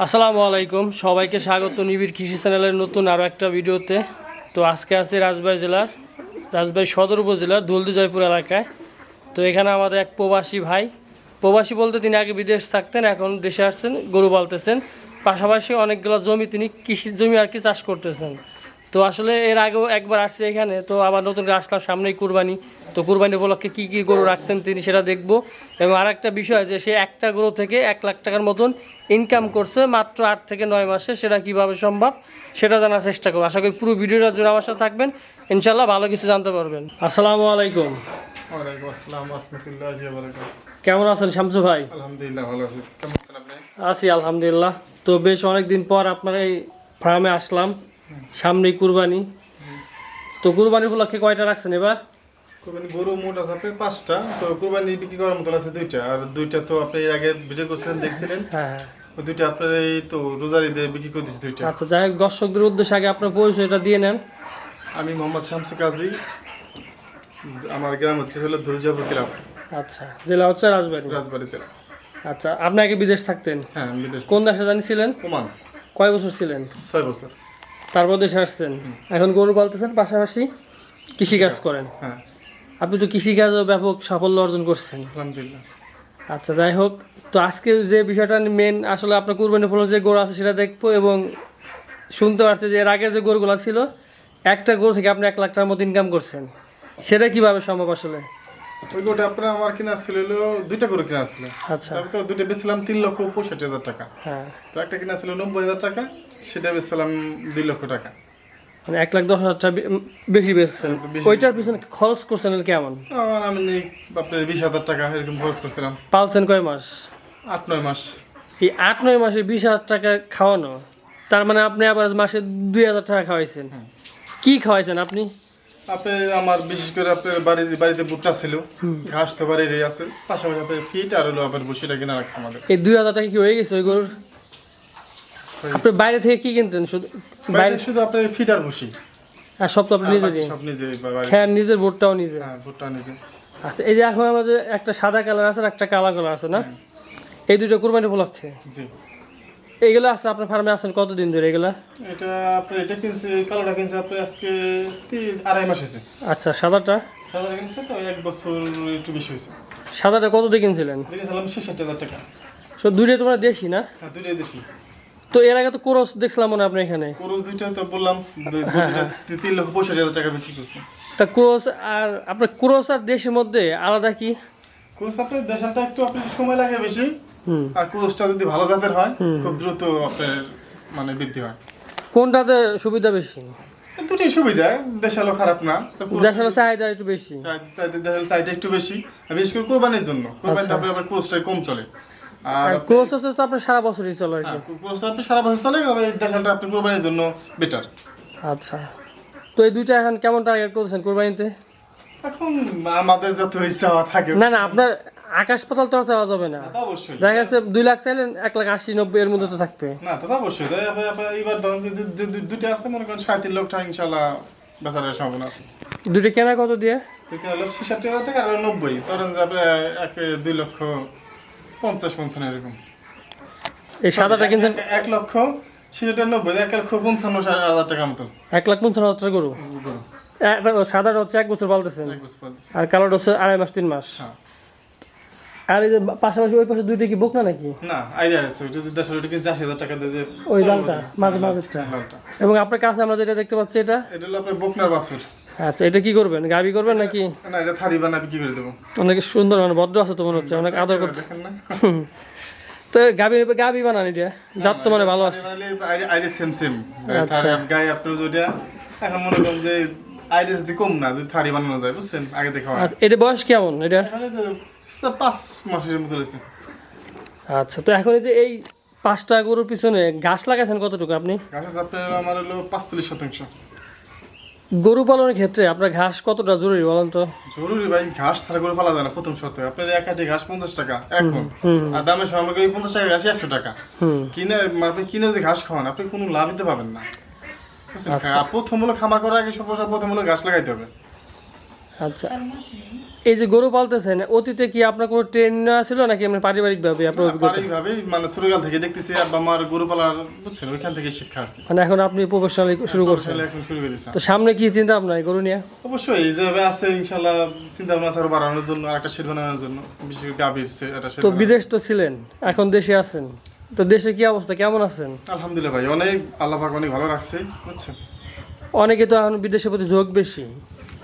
আসসালামু আলাইকুম। সবাইকে স্বাগত নিবিড় কৃষি চ্যানেলের নতুন আরও একটা ভিডিওতে। তো আজকে আছে রাজবাড়ি জেলার, রাজবাড়ি সদর উপজেলার দলদি জয়পুর এলাকায়। তো এখানে আমাদের এক প্রবাসী ভাই। প্রবাসী বলতে তিনি আগে বিদেশ থাকতেন, এখন দেশে আসছেন, গরু পালতেছেন। পাশাপাশি অনেকগুলো জমি তিনি কৃষির জমি আর কি চাষ করতেছেন। তো আসলে এর আগেও একবার আসছে এখানে তো আবার নতুন করে আসলাম সামনেই কুরবানি। তো কুরবানি উপলক্ষে কী কী গরু রাখছেন তিনি সেটা দেখব। এবং আর একটা বিষয় যে সে একটা গরু থেকে এক লাখ টাকার মতন ইনকাম করছে মাত্র আট থেকে নয় মাসে সেটা কীভাবে সম্ভব সেটা জানার চেষ্টা করব। আশা করি পুরো ভিডিওটা জুড়ে আমার সাথে থাকবেন। ইনশাল্লাহ ভালো কিছু জানতে পারবেন। আসসালামু আলাইকুম। কেমন আছেন শামসু ভাই? আলহামদুলিল্লাহ ভালো আছি। কেমন আছেন আপনি? আছি আলহামদুলিল্লাহ। তো বেশ অনেক দিন পর আপনার এই ফার্মে আসলাম। সামনেই কুরবানি। তো কুরবানি উপলক্ষে কয়টা রাখছেন এবার? কুরবানি গরু মোট আছে পাঁচটা। তো কুরবানি বিক্রি করার মতো আছে দুইটা। আর দুইটা তো আপনি এর আগে ভিডিও করছিলেন দেখছিলেন। হ্যাঁ হ্যাঁ। দুইটা আপনার এই তো রোজারি দিয়ে বিক্রি করে দিচ্ছি দুইটা। আচ্ছা যাই হোক দর্শকদের উদ্দেশ্যে আগে আপনার পরিচয়টা দিয়ে নেন। আমি মোহাম্মদ শামসু কাজী। আমার গ্রাম হচ্ছে হলো দুলজাপুর ক্লাব। আচ্ছা জেলা হচ্ছে রাজবাড়ি। রাজবাড়ি জেলা। আচ্ছা আপনি আগে বিদেশ থাকতেন? হ্যাঁ বিদেশ কোন দেশে জানিছিলেন ওমান। কয় বছর ছিলেন? ছয় বছর। তারপর দেশে আসছেন। এখন গরু পালতেছেন পাশাপাশি কৃষিকাজ করেন। হ্যাঁ। আপনি তো কৃষিকাজও ব্যাপক সাফল্য অর্জন করছেন। আলহামদুলিল্লাহ। আচ্ছা যাই হোক তো আজকে যে বিষয়টা মেন আসলে আপনার কুরবানি ফলে যে গরু আছে সেটা দেখব এবং শুনতে পারছি যে এর আগে যে গরুগুলো ছিল একটা গরু থেকে আপনি এক লাখ টাকার মতো ইনকাম করছেন। সেটা কীভাবে সম্ভব আসলে? ওই গোটা আপনার আমার কিনা ছিল হলো দুইটা গরু কিনা ছিল। আচ্ছা। তারপর তো দুইটা বেচছিলাম তিন লক্ষ পঁয়ষট্টি হাজার টাকা। হ্যাঁ। তো একটা কিনা ছিল নব্বই হাজার টাকা সেটা বেচছিলাম দুই লক্ষ টাকা। মানে এক লাখ দশ হাজার টাকা বেশি বেচছেন। ওইটার পিছনে খরচ করছেন কেমন? আমি আপনার বিশ হাজার টাকা এরকম খরচ করছিলাম। পালছেন কয় মাস? আট নয় মাস। এই আট নয় মাসে বিশ হাজার টাকা খাওয়ানো তার মানে আপনি আবার মাসে দুই হাজার টাকা খাওয়াইছেন। কি খাওয়াইছেন আপনি? আপনি আমার বিশেষ করে আপনার বাড়ি বাড়িতে ভুট্টা ছিল ঘাস তো বাড়িরই আছে পাশাপাশি আপনার ফিট আর হলো আপনার বসিটা কিনা রাখছে আমাদের। এই দুই হাজার টাকা কি হয়ে গেছে ওই গরুর? আপনি বাইরে থেকে কি কিনতেন? শুধু বাইরে শুধু আপনার ফিট আর বসি আর সব তো আপনি নিজে সব নিজে হ্যাঁ নিজের বোর্ডটাও নিজে। হ্যাঁ নিজে। আচ্ছা এই যে এখন আমাদের একটা সাদা কালার আছে আর একটা কালো কালার আছে না? এই দুটো কুরবানি উপলক্ষে? জি। এইগুলো আছে আপনার ফার্মে আছেন কতদিন ধরে এগুলা? এটা আপনার এটা কিনছে কালোটা কিনছে আপনি আজকে তিন আড়াই মাস হয়েছে। আচ্ছা সাদাটা? সাদাটা কিনছে তো এক বছর একটু বেশি হয়েছে। সাদাটা কত দিয়ে কিনছিলেন? কিনেছিলাম ছেষট্টি হাজার টাকা। তো দুইটাই তোমার দেশি না? হ্যাঁ দুইটাই দেশি। তো এর আগে তো কোরস দেখছিলাম মনে আপনি এখানে। খরচ দুইটা তো বললাম দুইটা তিন লক্ষ পঁয়ষট্টি হাজার টাকা বিক্রি করছি। তা ক্রোস আর আপনার ক্রোস আর দেশের মধ্যে আলাদা কি? খরচ আপনার দেশালটা একটু আপনার সময় লাগে বেশি। আর যদি ভালো জাতের হয় খুব দ্রুত আপনার মানে বৃদ্ধি হয়। কোনটাতে সুবিধা বেশি? দুটোই সুবিধা দেশালও খারাপ না। দেশের চাহিদা একটু বেশি। চাই- চাহিদা একটু বেশি বিশেষ করে কোরবানির জন্য। কোরবানিতে আপনার আবার কম চলে। আর হচ্ছে তো আপনার সারা বছরই চলে আর কি। কোর্সটা আপনি সারা বছর চলে তবে দেশালটা আপনি কোরবানির জন্য বেটার আচ্ছা। তো এই দুইটা এখন কেমন টার্গেট করছেন কোরবানিতে? এখন আমাদের যত ইচ্ছা থাকে। না না আপনার আকাশ পাতাল তো চাওয়া যাবে না। দেখা যাচ্ছে দুই লাখ চাইলেন এক লাখ আশি নব্বই এর মধ্যে তো থাকবে। না তা অবশ্যই। ধরুন দুইটা আছে মনে করেন সাড়ে তিন লক্ষ ইনশাল্লাহ বেচারের সম্ভাবনা আছে। কেনা কত দিয়ে? হলো হাজার টাকা আর নব্বই। ধরেন এক দুই লক্ষ পঞ্চাশ পঞ্চান্ন এরকম। এই সাদাটা কিনছেন? এক- লক্ষ সেটা নব্বই। এক লক্ষ পঞ্চান্ন হাজার টাকা মতো এক লাখ পঞ্চান্ন হাজার টাকা গরু? সাদাটা হচ্ছে এক বছর বলতেছি। আর কালোটা হচ্ছে আড়াই মাস তিন মাস। হ্যাঁ। আর এই যে পাশাপাশি ওই পাশে দুইটা কি বুক না নাকি? না আইডিয়া আছে ওইটা যদি দেশের ওইটা কিনছে আশি হাজার টাকা দিয়ে ওই লালটা মাঝে মাঝেরটা। লালটা। এবং আপনার কাছে আমরা যেটা দেখতে পাচ্ছি এটা? এটা হলো আপনার বকনার বাছুর। আচ্ছা এটা কি করবেন? গাবি করবেন নাকি? না এটা থারি বানা বিক্রি করে দেবো। অনেক সুন্দর মানে ভদ্র আছে তো মনে হচ্ছে অনেক আদর না তো গাবি গাবি বানান এটা যার তো মানে ভালো আছে। আইরিস সেম সেম আচ্ছা। গায়ে আপনার যেটা এখন মনে করেন যে আইরিস দি কম না যদি থারি বানানো যায় বুঝছেন? আগে দেখা আচ্ছা এটা বয়স কেমন এটা? পাঁচ মাসের মতো আচ্ছা তো এখন এই যে এই পাঁচটা গরুর পিছনে ঘাস লাগাইছেন কতটুকু আপনি? গাছের আপনার আমার হলো পাঁচচল্লিশ শতাংশ। গরু পালনের ক্ষেত্রে আপনার ঘাস কতটা জরুরি বলেন তো? জরুরি ভাই ঘাস ছাড়া গরু পালা যায় না প্রথম শর্ত। আপনার এক আটি ঘাস পঞ্চাশ টাকা এখন। আর দামের সামগ্রী পঞ্চাশ টাকা ঘাস একশো টাকা। কিনে আপনি কিনে যে ঘাস খাওয়ান আপনি কোনো লাভ দিতে পাবেন না? আচ্ছা। প্রথম হলো খামার করার আগে সব প্রথম হলো ঘাস লাগাইতে হবে। আচ্ছা। এই যে গরু পালতেছেন অতীতে কি আপনার কোনো ট্রেন ছিল নাকি এমনি পারিবারিকভাবে আপনার অভিজ্ঞতা? মানে ছোটকাল থেকে দেখতেছি আব্বা আমার গরু পালার বুঝছেন ওইখান থেকে শিক্ষা আর কি। মানে এখন আপনি প্রফেশনালি শুরু করছেন। এখন শুরু করে দিয়েছি তো সামনে কি চিন্তা আপনার গরু নিয়ে? অবশ্যই যেভাবে আছে ইনশাল্লাহ চিন্তা ভাবনা আরও বাড়ানোর জন্য আরেকটা শেড বানানোর জন্য। বিশেষ করে গাভীর একটা শেড তো বিদেশ তো ছিলেন এখন দেশে আছেন। তো দেশে কি অবস্থা কেমন আছেন? আলহামদুলিল্লাহ ভাই অনেক আল্লাহ পাক অনেক ভালো রাখছে বুঝছেন। অনেকে তো এখন বিদেশের প্রতি ঝোঁক বেশি।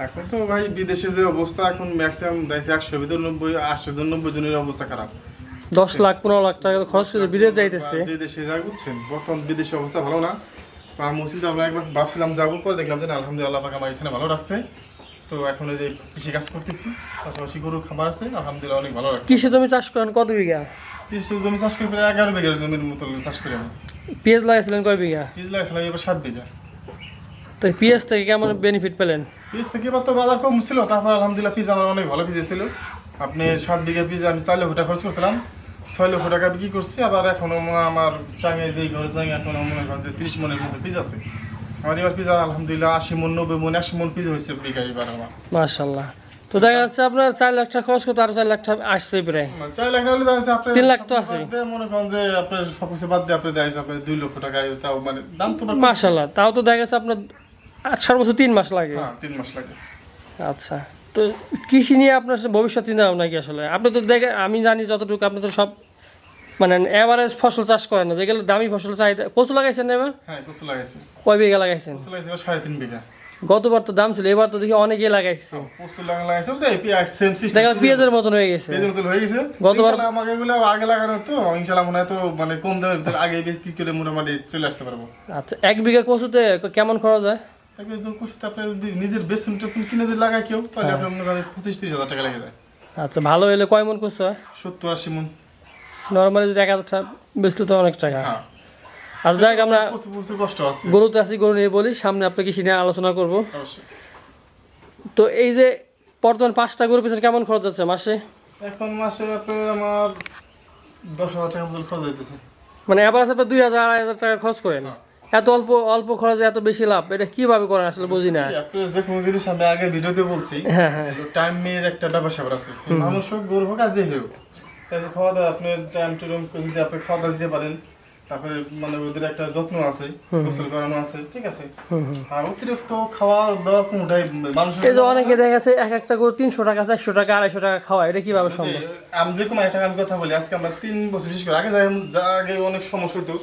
এখন তো ভাই বিদেশে যে অবস্থা এখন ম্যাক্সিমাম দেখছি একশো ভিতর নব্বই আশি জন নব্বই জনের অবস্থা খারাপ। দশ লাখ পনেরো লাখ টাকা খরচ করে বিদেশ যাইতেছে। যে দেশে যা বুঝছেন বর্তমান বিদেশে অবস্থা ভালো না। তো আমি মুসিদ আমরা একবার ভাবছিলাম যাব পরে দেখলাম যে আলহামদুলিল্লাহ পাক আমার এখানে ভালো রাখছে। তো এখন এই যে কৃষি কাজ করতেছি পাশাপাশি গরু খাবার আছে আলহামদুলিল্লাহ অনেক ভালো রাখছে। কৃষি জমি চাষ করেন কত বিঘা? কৃষি জমি চাষ করি প্রায় এগারো বিঘা জমির মতো চাষ করি আমি। পেঁয়াজ লাগাইছিলেন কয় বিঘা? বীজ লাগাইছিলাম এবার সাত বিঘা। তো পেঁয়াজ থেকে কেমন বেনিফিট পেলেন? পিস থেকে এবার তো বাজার কম ছিল তারপর আলহামদুলিল্লাহ পিস আমার অনেক ভালো পিস ছিল আপনি সাত বিঘা পিস আমি চার লক্ষ টাকা খরচ করছিলাম ছয় লক্ষ টাকা বিক্রি করছি আবার এখনও হয় আমার চাঙে যে ঘরে চাঙে এখনও মনে করেন যে তিরিশ মনের মধ্যে পিস আছে। আমার এবার পিস আলহামদুলিল্লাহ আশি মন নব্বই মন একশো মন পিস হয়েছে বিঘা এবার আমার। মাশাল্লাহ তো দেখা যাচ্ছে আপনার চার লাখ টাকা খরচ করতে আরও চার লাখ টাকা আসছে প্রায়। মানে চার লাখ হলে দেখা যাচ্ছে আপনার তিন লাখ তো আছে। মনে করেন যে আপনার সব কিছু বাদ দিয়ে আপনি দেখা যাচ্ছে আপনার দুই লক্ষ টাকায় তাও মানে দাম তো। মাশাল্লাহ তাও তো দেখা যাচ্ছে আপনার সর্বোচ্চ তিন মাস লাগে। হ্যাঁ তিন মাস লাগে। আচ্ছা তো কৃষি নিয়ে আপনার ভবিষ্যৎ চিন্তা ভাবনা কি আসলে? আপনি তো দেখে আমি জানি যতটুকু আপনি তো সব মানে এভারেজ ফসল চাষ করেন না যেগুলো দামি ফসল চাহিদা কচু লাগাইছেন না এবার? হ্যাঁ কচু লাগাইছে। কয় বিঘা লাগাইছেন? কচু লাগাইছে সাড়ে তিন বিঘা। গতবার তো দাম ছিল এবার তো দেখি অনেকেই লাগাইছে। কচু লাগা লাগাইছে বলতে পেঁয়াজ সেম সিস্টেম দেখা পেঁয়াজের মতন হয়ে গেছে। পেঁয়াজের মতন হয়ে গেছে। গতবার- আমাকে এগুলো আগে লাগানো তো ইনশাআল্লাহ মনে হয় তো মানে কম ভিতরে আগে বিক্রি করে মোটামুটি চলে আসতে পারব। আচ্ছা এক বিঘা কচুতে কেমন খরচ হয়? আপনি যদি নিজের বেসন টেসন কিনে যদি লাগায় কেউ তাহলে হ্যাঁ। আপনার মনে করেন পঁচিশ তিরিশ হাজার টাকা লেগে যায়। আচ্ছা ভালো হলে কয় মন হয় সত্তর আশি মন। নর্মালি যদি এক হাজার টাকা বেচলে তো অনেক টাকা। হ্যাঁ। আর যাক আমরা কষ্ট আছে। গরুতে আসি গরু নিয়ে বলি সামনে আপনি কৃষি নিয়ে আলোচনা করব। তো এই যে বর্তমান পাঁচটা গরু পিছনে কেমন খরচ যাচ্ছে মাসে? এখন মাসে আপনার আমার দশ হাজার টাকা খরচ যাইতেছে মানে এবার আপনার দুই হাজার আড়াই হাজার টাকা খরচ করেন। এত অল্প অল্প খরচে এত বেশি লাভ? এটা কীভাবে করেন? আসলে বুঝি না। যে কোনো জিনিস আমি আগে ভিডিওতে বলছি টাইম হ্যাঁ। টাইমের একটা ব্যাপার স্যাপার আছে। মানুষ হোক গরু হোক আর যে হোক। খাওয়া দাওয়া আপনি টাইম টু টাইম যদি আপনি খাওয়া দাওয়া দিতে পারেন তারপরে মানে ওদের একটা যত্ন আছে গোসল করানো আছে ঠিক আছে। আর অতিরিক্ত খাওয়া দাওয়া কোনটাই মানুষের এই যে অনেকে দেখা গেছে এক একটা গরু তিনশো টাকা চারশো টাকা আড়াইশো টাকা খাওয়া এটা কীভাবে সম্ভব? আমি একটা আমি কথা বলি আজকে আমরা তিন বছর বিশেষ করে আগে যাই যা আগে অনেক সমস্যা হতো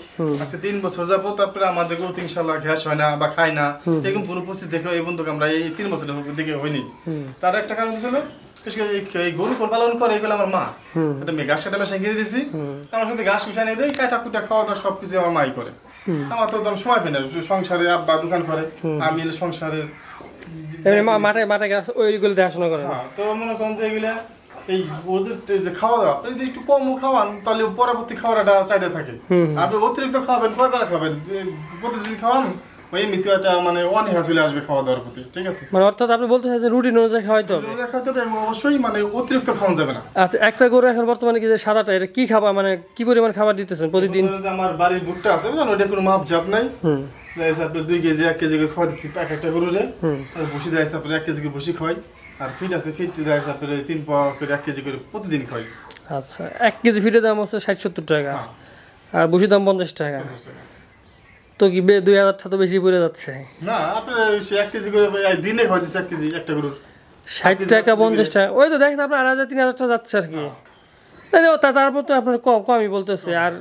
আজকে তিন বছর যাব তারপরে আমাদের গরু ইনশাল্লাহ হয় না বা খায় না। এরকম পুরো পরিস্থিতি দেখে এই বন্ধুকে আমরা এই তিন বছরের দিকে হয়নি। তার একটা কারণ ছিল বিশেষ করে এই- এই গরু পালন করে এগুলো আমার মা। এটা ঘাস কাটা মেশিন কিনে দিছি। আমার সাথে ঘাস মিশাই নিয়ে দেয় কাটা কুটা খাওয়া দাওয়া সব কিছু আমার মাই করে। আমার তো একদম সময় পাই না সংসারে আব্বা দোকান করে আমি সংসারে মা- মাঠে মাঠে গাছ ওইগুলো দেখাশোনা করেন হ্যাঁ তো মনে করেন যে এগুলা এই ওদের যে খাওয়া দাওয়া আপনি যদি একটু কম খাওয়ান তাহলে পরবর্তী খাওয়াটা চাহিদা থাকে। আপনি অতিরিক্ত খাওয়াবেন কয়বার খাবেন? প্রতিদিন খাওয়ান? ওই এমনিতে একটা মানে অনীহা চলে আসবে খাওয়া দাওয়ার প্রতি ঠিক আছে? মানে অর্থাৎ আপনি বলতে চাইছেন রুটিন অনুযায়ী খাওয়াইতে হবে রোজা হবে অবশ্যই মানে অতিরিক্ত খাওয়ানো যাবে না। আচ্ছা একটা গরু এখন বর্তমানে কি যে সাদাটা এটা কি খাবার মানে কি পরিমাণ খাবার দিতেছেন প্রতিদিন? আমার বাড়ির ভুট্টা আছে বুঝলেন? ওইটা কোনো মাপ জাপ নাই। যাই দুই কেজি এক কেজি করে খাওয়া দিচ্ছি এক একটা গরুরে। আর ভুসি দেয় আপনার এক কেজি করে ভুসি খাওয়াই। আর ফিট আছে ফিট দেয় এই তিন পাওয়া করে এক কেজি করে প্রতিদিন খাওয়াই। আচ্ছা এক কেজি ফিটের দাম হচ্ছে ষাট সত্তর টাকা। হ্যাঁ। আর বসির দাম পঞ্চাশ টাকা। তো কি বে- দুই হাজার টাকা তো বেশি পড়ে যাচ্ছে। না আপনার এক কেজি করে দিনে খাওয়া দিচ্ছে এক কেজি একটা গরুর। ষাট টাকা পঞ্চাশ টাকা। ওই তো দেখেন আপনার আড়াই হাজার তিন হাজার টাকা যাচ্ছে আর কি। তারপর তো আপনার কম কমই বলতেছে। আর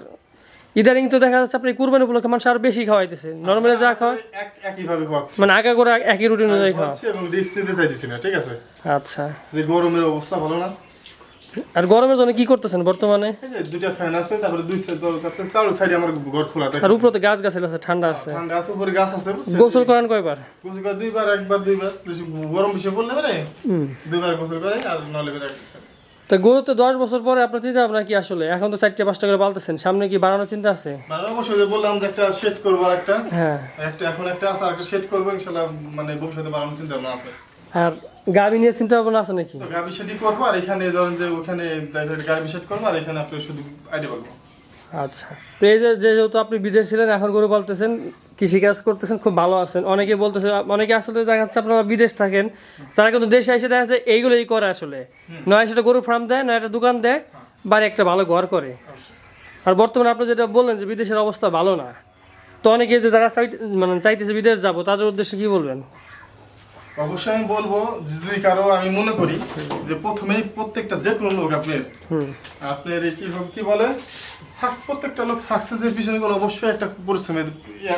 ইদানিং তো দেখা যাচ্ছে আপনি কুরবানি উপলক্ষে মানুষ আরও বেশি খাওয়াইতেছে। নর্মালি যা একইভাবে খাওয়াচ্ছে মানে আগা করে একই রুটিন অনুযায়ী খাওয়া। এবং রিস্ক নিতে চাইতেছি না ঠিক আছে? আচ্ছা। যে গরমের অবস্থা ভালো না। আর গরমের জন্য কি করতেছেন বর্তমানে? ফ্যান আছে তারপরে দুই সাইড তারপরে চারো সাইডে আমার ঘর খোলা থাকে আর উপরে গাছ আছে ঠান্ডা আছে। ঠান্ডা আছে উপরে গাছ আছে গোসল করেন কয়বার? গোসল করে দুইবার একবার দুইবার। গরম বেশি পড়লে পারে দুইবার গোসল করে আর নলে তা গরু তো দশ বছর পরে আপনার চিন্তা ভাবনা কি আসলে? এখন তো চারটে পাঁচটা করে পালতেছেন সামনে কি বাড়ানোর চিন্তা আছে? অবশ্যই বললাম যে একটা শেড করব আর একটা। হ্যাঁ। একটা এখন একটা আছে আর একটা শেড করব ইনশাল্লাহ মানে ভবিষ্যতে বানানোর চিন্তা ভাবনা আছে। আর গাড়ি নিয়ে চিন্তা ভাবনা আছে নাকি? গাবি শেডই করব আর এখানে ধরেন যে ওখানে গাবি শেড করব আর এখানে আপনি শুধু আইডি পারব আচ্ছা। তো এই যে যেহেতু আপনি বিদেশ ছিলেন এখন গরু পালতেছেন কৃষিকাজ করতেছেন খুব ভালো আছেন। অনেকে বলতেছে অনেকে আসলে দেখা যাচ্ছে আপনারা বিদেশ থাকেন তারা কিন্তু দেশে এসে দেখা যাচ্ছে এইগুলোই করে আসলে। নয় সেটা গরু ফার্ম দেয় নয় একটা দোকান দেয় বাড়ি একটা ভালো ঘর করে। আর বর্তমানে আপনি যেটা বললেন যে বিদেশের অবস্থা ভালো না তো অনেকে যে যারা চাই- মানে চাইতেছে বিদেশ যাব তাদের উদ্দেশ্যে কি বলবেন? অবশ্যই আমি বলব যদি কারও আমি মনে করি যে প্রথমেই প্রত্যেকটা যে কোনো লোক আপনার আপনার কি কি বলে সাকস প্রত্যেকটা লোক সাকসেসের পিছনে কোনো অবশ্যই একটা পরিশ্রমের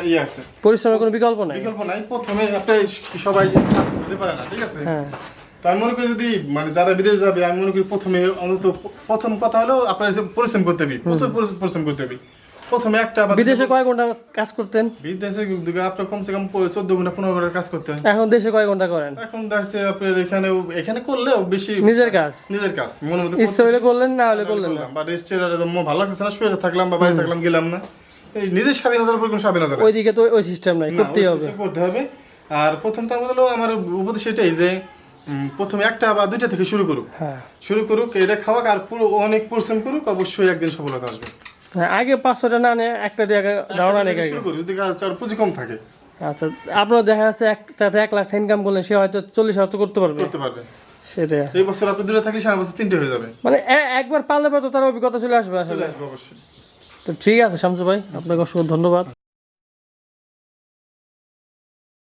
ইয়ে আছে। পরিশ্রমের কোনো বিকল্প নাই? বিকল্প নাই। প্রথমে আপনি সবাই সাকসেস হতে পারে না ঠিক আছে? হ্যাঁ। তো আমি মনে করি যদি মানে যারা বিদেশ যাবে আমি মনে করি প্রথমে অন্তত প্রথম কথা হলো আপনার পরিশ্রম করতে হবে প্রচুর পরিশ্রম করতে হবে। প্রথমে একটা বিদেশে কয় ঘণ্টা কাজ করতেন? বিদেশে আপনার কমসে কম চোদ্দ ঘণ্টা পনেরো ঘণ্টা কাজ করতে হয়। এখন দেশে কয় ঘণ্টা করেন? এখন দেখছে আপনার এখানেও এখানে করলেও বেশি নিজের কাজ? নিজের কাজ। মনে মতো ইচ্ছা করলেন না হলে করলেন না? বা রেস্টের ভালো লাগতেছে না শুয়ে থাকলাম বা বাড়ি থাকলাম গেলাম না। এই নিজের স্বাধীনতার উপর কোনো স্বাধীনতা নেই। ওইদিকে তো ওই সিস্টেম নাই করতেই হবে। করতে হবে। আর প্রথম তার হলো আমার উপদেশ এটাই যে প্রথমে একটা বা দুইটা থেকে শুরু করুক। হ্যাঁ। শুরু করুক এটা খাওয়াক আর পুরো অনেক পরিশ্রম করুক অবশ্যই একদিন সফলতা আসবে। আগে পাঁচশোটা না নিয়ে একটা দিয়ে ধারণা শুরু যদি পুঁজি কম থাকে। আচ্ছা আপনার দেখা যাচ্ছে একটাতে এক লাখ ইনকাম করলেন সে হয়তো চল্লিশ হাজার করতে পারবে। করতে পারবে। সেটাই। এই বছর আপনি দূরে থাকলে সারা বছর তিনটে হয়ে যাবে। মানে একবার পারলে পরে তো তার অভিজ্ঞতা চলে আসবে আসলে। আসবে অবশ্যই। তো ঠিক আছে শামসু ভাই আপনাকে অসংখ্য ধন্যবাদ।